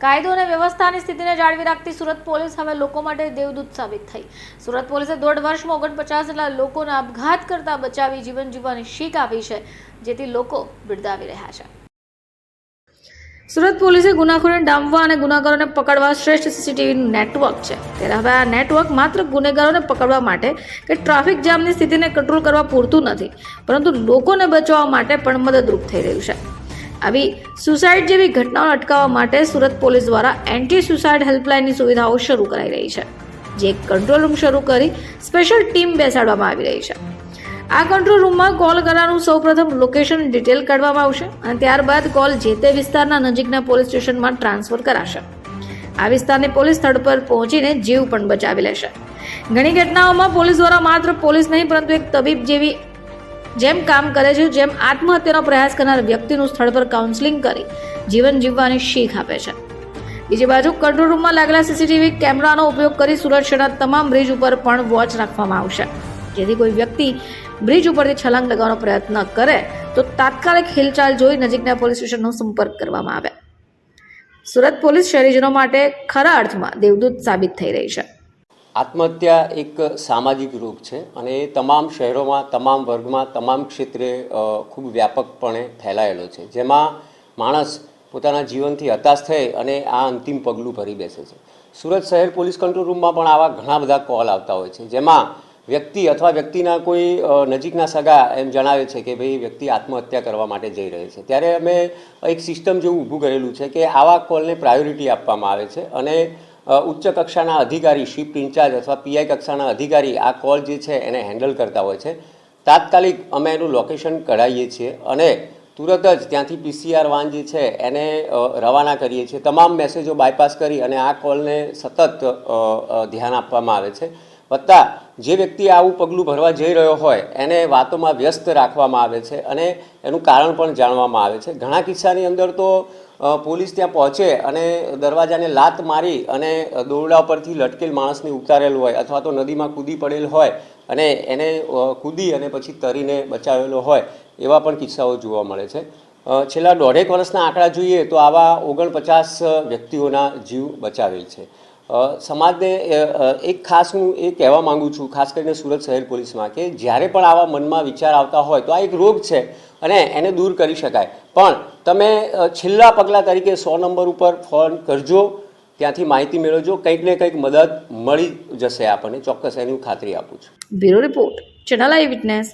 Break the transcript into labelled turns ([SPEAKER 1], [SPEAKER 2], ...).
[SPEAKER 1] કાયદો અને વ્યવસ્થાની સ્થિતિને જાળવી રાખતી સુરત પોલીસ હવે લોકો માટે દેવદૂત સાબિત થઈ. સુરત પોલીસે દોઢ વર્ષમાં ઓગણપચાસ જેટલા લોકોને આપઘાત કરતા બચાવી જીવન જીવવાની શીખ આપી છે, જેથી લોકો બિરદાવી રહ્યા છે. સુરત પોલીસે ગુનાખોરને ડામવા અને ગુનાગારોને પકડવા શ્રેષ્ઠ સીસીટીવી નેટવર્ક છે. ત્યારે હવે આ નેટવર્ક માત્ર ગુનેગારોને પકડવા માટે કે ટ્રાફિક જામની સ્થિતિને કંટ્રોલ કરવા પૂરતું નથી, પરંતુ લોકોને બચાવવા માટે પણ મદદરૂપ થઈ રહ્યું છે. આવી સુસાઇડ જેવી ઘટનાઓ અટકાવવા માટે સુરત પોલીસ દ્વારા એન્ટી સુસાઇડ હેલ્પલાઇનની સુવિધાઓ શરૂ કરાઈ રહી છે, જે કંટ્રોલ રૂમ શરૂ કરી સ્પેશિયલ ટીમ બેસાડવામાં આવી રહી છે. આ કંટ્રોલ રૂમમાં કોલ કરવાનું સૌપ્રથમ લોકેશન ડિટેલ કાઢવામાં આવશે અને ત્યારબાદ કોલ જે તે વિસ્તારના નજીકના પોલીસ સ્ટેશનમાં ટ્રાન્સફર કરાશે. આ વિસ્તારની પોલીસ સ્થળ પર પહોંચીને જીવ પણ બચાવી લેશે. ઘણી ઘટનાઓમાં પોલીસ દ્વારા માત્ર પોલીસ નહીં, પરંતુ એક તબીબ જેવી જેમ કામ કરે છે, જેમ આત્મહત્યાનો પ્રયાસ કરનાર વ્યક્તિનું સ્થળ પર કાઉન્સેલિંગ કરી જીવન જીવવાની શીખ આપે છે. બીજી બાજુ કંટ્રોલ રૂમમાં લાગેલા સીસીટીવી કેમેરાનો ઉપયોગ કરી સુરત શહેરના તમામ બ્રિજ ઉપર પણ વોચ રાખવામાં આવશે. જેથી કોઈ વ્યક્તિ બ્રિજ ઉપરથી છલાંગ લગાવવાનો પ્રયત્ન કરે, તો તાત્કાલિક હિલચાલ જોઈ નજીકના પોલીસ સ્ટેશનનો સંપર્ક કરવામાં આવે. સુરત પોલીસ શહેરીજનો માટે ખરા અર્થમાં દેવદૂત સાબિત થઈ રહી છે.
[SPEAKER 2] આત્મહત્યા એક સામાજિક રોગ છે અને એ તમામ શહેરોમાં, તમામ વર્ગમાં, તમામ ક્ષેત્રે ખૂબ વ્યાપકપણે ફેલાયેલો છે. જેમાં માણસ પોતાના જીવનથી હતાશ થઈ અને આ અંતિમ પગલું ભરી બેસે છે. સુરત શહેર પોલીસ કંટ્રોલ રૂમમાં પણ આવા ઘણા બધા કોલ આવતા હોય છે, જેમાં વ્યક્તિ અથવા વ્યક્તિના કોઈ નજીકના સગા એમ જણાવે છે કે ભાઈ વ્યક્તિ આત્મહત્યા કરવા માટે જઈ રહે છે. ત્યારે અમે એક સિસ્ટમ જેવું ઊભું કરેલું છે કે આવા કોલને પ્રાયોરિટી આપવામાં આવે છે અને ઉચ્ચ કક્ષાના અધિકારી શિફ્ટ ઇન્ચાર્જ અથવા પીઆઈ કક્ષાના અધિકારી આ કોલ જે છે એને હેન્ડલ કરતા હોય છે. તાત્કાલિક અમે એનું લોકેશન કઢાવીએ છીએ અને તુરત જ ત્યાંથી પીસીઆર વાન જે છે એને રવાના કરીએ છીએ. તમામ મેસેજો બાયપાસ કરી અને આ કોલને સતત ધ્યાન આપવામાં આવે છે. વત્તા જે વ્યક્તિ આવું પગલું ભરવા જઈ રહ્યો હોય, એને વાતોમાં વ્યસ્ત રાખવામાં આવે છે અને એનું કારણ પણ જાણવામાં આવે છે. ઘણા કિસ્સાની અંદર તો પોલીસ ત્યાં પહોંચે અને દરવાજાને લાત મારી અને દોરડા પરથી લટકેલ માણસને ઉતારેલ હોય અથવા તો નદીમાં કૂદી પડેલ હોય અને એને કૂદી અને પછી તરીને બચાવેલો હોય, એવા પણ કિસ્સાઓ જોવા મળે છે. છેલ્લા દોઢેક વર્ષના આંકડા જોઈએ તો આવા ઓગણપચાસ વ્યક્તિઓના જીવ બચાવેલ છે. સમાજને એક ખાસ હું એ કહેવા માંગુ છું, ખાસ કરીને સુરત શહેર પોલીસમાં કે જ્યારે પણ આવા મનમાં વિચાર આવતા હોય તો આ એક રોગ છે અને એને દૂર કરી શકાય. પણ તમે છેલ્લા પગલાં તરીકે સો નંબર ઉપર ફોન કરજો, ત્યાંથી માહિતી મેળવજો, કંઈક ને કંઈક મદદ મળી જશે આપણને. ચોક્કસ એની હું ખાતરી આપું છું.
[SPEAKER 1] Bureau report, channel eye witness.